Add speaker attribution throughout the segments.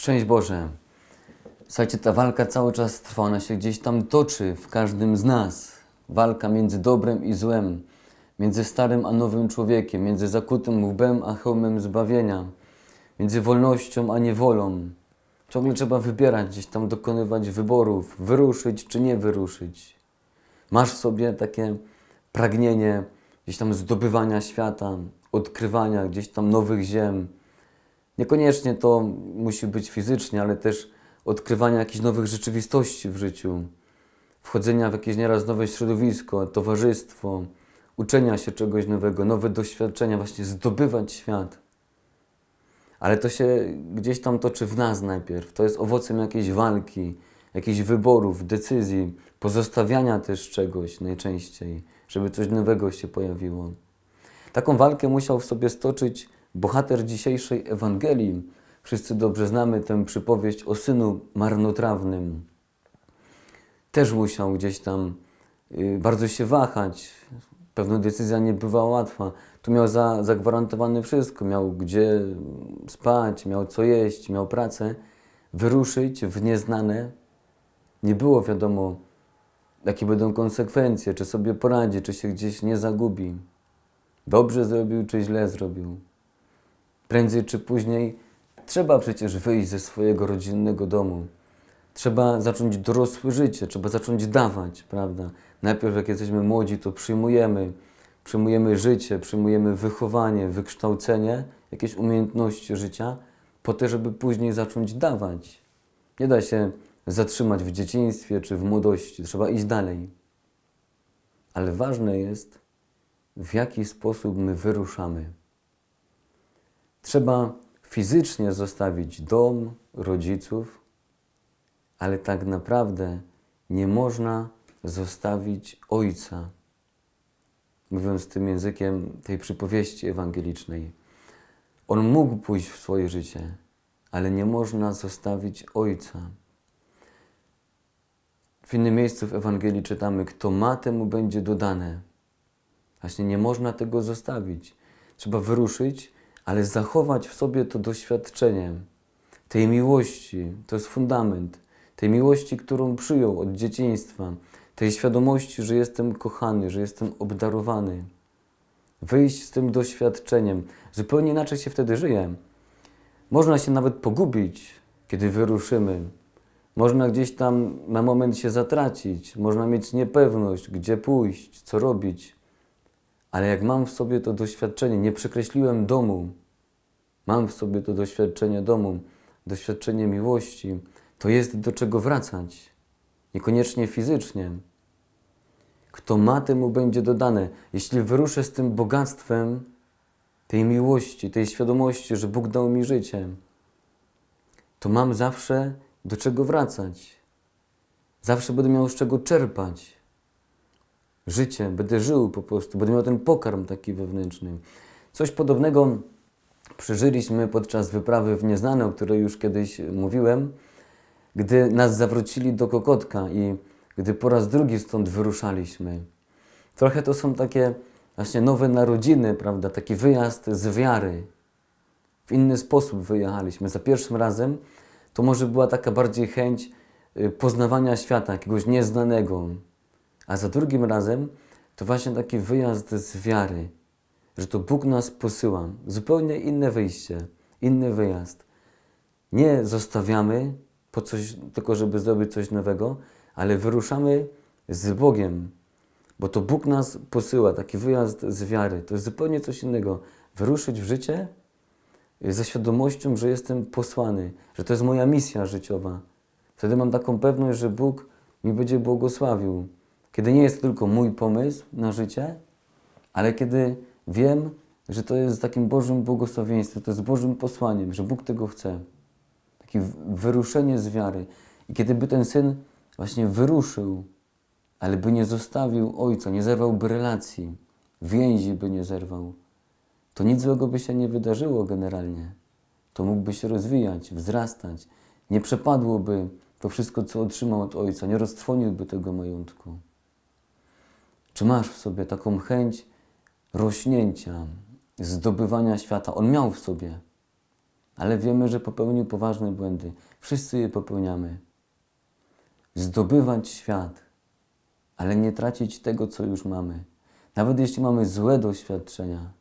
Speaker 1: Szczęść Boże. Słuchajcie, ta walka cały czas trwa, ona się gdzieś tam toczy w każdym z nas. Walka między dobrem i złem, między starym a nowym człowiekiem, między zakutym łbem a hełmem zbawienia, między wolnością a niewolą. Ciągle trzeba wybierać, gdzieś tam dokonywać wyborów, wyruszyć czy nie wyruszyć. Masz w sobie takie pragnienie gdzieś tam zdobywania świata, odkrywania gdzieś tam nowych ziem. Niekoniecznie to musi być fizycznie, ale też odkrywania jakichś nowych rzeczywistości w życiu, wchodzenia w jakieś nieraz nowe środowisko, towarzystwo, uczenia się czegoś nowego, nowe doświadczenia, właśnie zdobywać świat. Ale to się gdzieś tam toczy w nas najpierw. To jest owocem jakiejś walki, jakichś wyborów, decyzji, pozostawiania też czegoś najczęściej, żeby coś nowego się pojawiło. Taką walkę musiał w sobie stoczyć bohater dzisiejszej Ewangelii. Wszyscy dobrze znamy tę przypowieść o synu marnotrawnym. Też musiał gdzieś tam y, bardzo się wahać. Pewna decyzja nie była łatwa. Tu miał za, zagwarantowane wszystko. Miał gdzie spać, miał co jeść, miał pracę. Wyruszyć w nieznane. Nie było wiadomo, jakie będą konsekwencje, czy sobie poradzi, czy się gdzieś nie zagubi. Dobrze zrobił, czy źle zrobił. Prędzej czy później trzeba przecież wyjść ze swojego rodzinnego domu. Trzeba zacząć dorosłe życie, trzeba zacząć dawać, prawda? Najpierw, jak jesteśmy młodzi, to przyjmujemy, przyjmujemy życie, przyjmujemy wychowanie, wykształcenie, jakieś umiejętności życia, po to, żeby później zacząć dawać. Nie da się zatrzymać w dzieciństwie czy w młodości, trzeba iść dalej. Ale ważne jest, w jaki sposób my wyruszamy. Trzeba fizycznie zostawić dom, rodziców, ale tak naprawdę nie można zostawić ojca. Mówiąc tym językiem tej przypowieści ewangelicznej. On mógł pójść w swoje życie, ale nie można zostawić ojca. W innym miejscu w Ewangelii czytamy, kto ma, temu będzie dodane. Właśnie nie można tego zostawić. Trzeba wyruszyć, ale zachować w sobie to doświadczenie tej miłości. To jest fundament tej miłości, którą przyjął od dzieciństwa, tej świadomości, że jestem kochany, że jestem obdarowany. Wyjść z tym doświadczeniem. Zupełnie inaczej się wtedy żyje. Można się nawet pogubić, kiedy wyruszymy. Można gdzieś tam na moment się zatracić, można mieć niepewność, gdzie pójść, co robić. Ale jak mam w sobie to doświadczenie, nie przekreśliłem domu, mam w sobie to doświadczenie domu, doświadczenie miłości, to jest do czego wracać. Niekoniecznie fizycznie. Kto ma, temu będzie dodane. Jeśli wyruszę z tym bogactwem tej miłości, tej świadomości, że Bóg dał mi życie, to mam zawsze do czego wracać. Zawsze będę miał z czego czerpać. Życie, będę żył po prostu, będę miał ten pokarm taki wewnętrzny. Coś podobnego przeżyliśmy podczas wyprawy w Nieznane, o której już kiedyś mówiłem, gdy nas zawrócili do Kokotka i gdy po raz drugi stąd wyruszaliśmy. Trochę to są takie właśnie nowe narodziny, prawda? Taki wyjazd z wiary. W inny sposób wyjechaliśmy. Za pierwszym razem to może była taka bardziej chęć y, poznawania świata, jakiegoś nieznanego. A za drugim razem to właśnie taki wyjazd z wiary, że to Bóg nas posyła. Zupełnie inne wyjście, inny wyjazd. Nie zostawiamy po coś, tylko żeby zrobić coś nowego, ale wyruszamy z Bogiem, bo to Bóg nas posyła, taki wyjazd z wiary. To jest zupełnie coś innego. Wyruszyć w życie ze świadomością, że jestem posłany, że to jest moja misja życiowa. Wtedy mam taką pewność, że Bóg mi będzie błogosławił. Kiedy nie jest to tylko mój pomysł na życie, ale kiedy wiem, że to jest takim Bożym błogosławieństwem, to jest Bożym posłaniem, że Bóg tego chce. Takie wyruszenie z wiary. I kiedy by ten syn właśnie wyruszył, ale by nie zostawił ojca, nie zerwałby relacji, więzi by nie zerwał, to nic złego by się nie wydarzyło generalnie. To mógłby się rozwijać, wzrastać. Nie przepadłoby to wszystko, co otrzymał od ojca, nie roztrwoniłby tego majątku. Czy masz w sobie taką chęć rośnięcia, zdobywania świata? On miał w sobie, ale wiemy, że popełnił poważne błędy. Wszyscy je popełniamy. Zdobywać świat, ale nie tracić tego, co już mamy. Nawet jeśli mamy złe doświadczenia,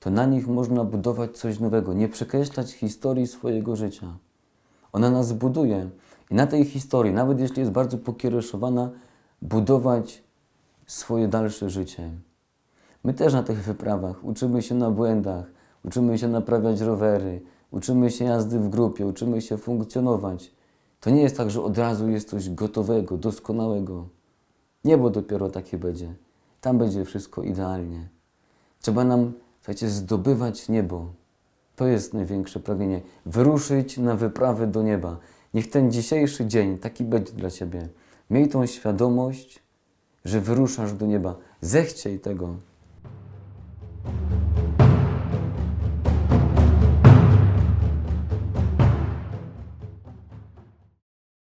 Speaker 1: to na nich można budować coś nowego, nie przekreślać historii swojego życia. Ona nas buduje i na tej historii, nawet jeśli jest bardzo pokiereszowana, budować swoje dalsze życie. My też na tych wyprawach uczymy się na błędach, uczymy się naprawiać rowery, uczymy się jazdy w grupie, uczymy się funkcjonować. To nie jest tak, że od razu jest coś gotowego, doskonałego. Niebo dopiero takie będzie. Tam będzie wszystko idealnie. Trzeba nam, słuchajcie, zdobywać niebo. To jest największe pragnienie. Wyruszyć na wyprawę do nieba. Niech ten dzisiejszy dzień taki będzie dla Ciebie. Miej tą świadomość, że wyruszasz do nieba. Zechciej tego.